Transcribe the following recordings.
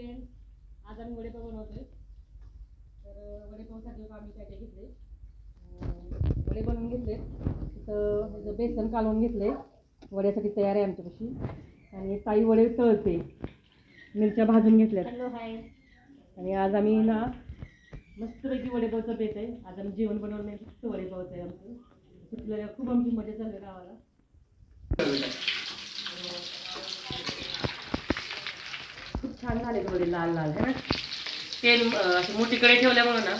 Friend आज आम्ही वडेपाव बनवतोय. तर वडेपावसाठी आम्ही काय काय घेतले वडे बनवून घेतले. तिथं बेसन कालवून घेतले वड्यासाठी तयार आहे आमच्यापाशी. आणि ताई वडे तळते. मिरच्या भाजून हाय. आणि आज आम्ही ना मस्तपैकी वडेपावचं बेत आहे. आज आम्ही जेवण बनवलं नाही. फक्त वडेपावचं आहे आमचं. सुटलेल्या खूप आमची मजा चालली गावाला. छान झाले थोडे लाल लाल. है ना? तेल अं, मोठीकडे ठेवल्यामुळं ठेवल्यामुळे ना.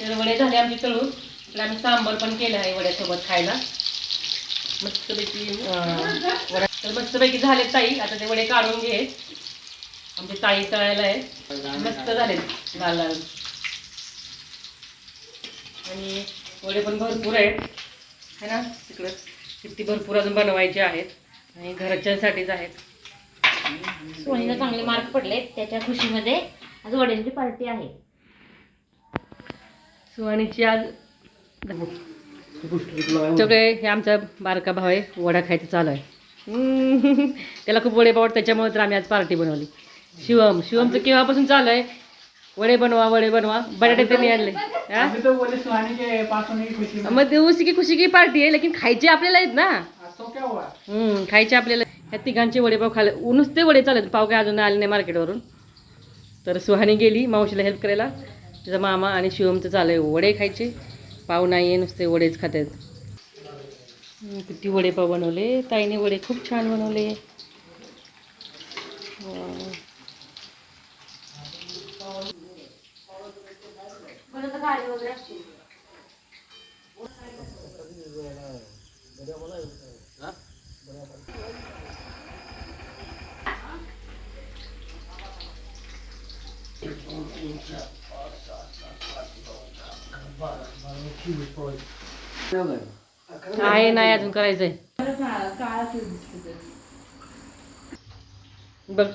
तर वडे झाले आमचे तळून. तर आम्ही सांबर पण केलं आहे वड्यासोबत खायला. मस्तपैकी वडा तर मस्तपैकी झाले ताई. आता ते वडे काढून घे. आमचे ताई तळायला आहे. मस्त झाले लाल लाल. आणि वडे पण भरपूर आहेत. है ना? तिकडं किती भरपूर अजून बनवायचे आहेत आणि घरच्यांसाठीच आहेत. सोनीला चांगले मार्क पडले त्याच्या खुशीमध्ये आज वड्यांची पार्टी आहे. सुहाणीची आज सगळे हे आमचा बारका भाव आहे वडा खायचं चालू आहे. हम्म. त्याला खूप वडे आवडतात त्याच्यामुळे तर आम्ही आज पार्टी बनवली. शिवम शिवमचं केव्हापासून चालू आहे? वडे बनवा वडे बनवा. बटाटे त्यांनी आणले. हा? मग ते उसी की खुशी की पार्टी आहे लेकिन खायचे आपल्याला आहेत ना. आज तो क्या हुआ? हम्म, खायचे आपल्याला. ह्या तिघांचे वडेपाव खाले नुसते वडे चालत पाव काय अजून आले नाही मार्केटवरून. तर सुहानी गेली मावशीला हेल्प करायला. तिचा मामा आणि शिवमचं चालू आहे वडे खायचे. पाव नाही आहे नुसते वडेच खात आहेत किती वडेपाव बनवले. ताईने वडे खूप छान बनवले. आहे नाही अजून करायचंय बघ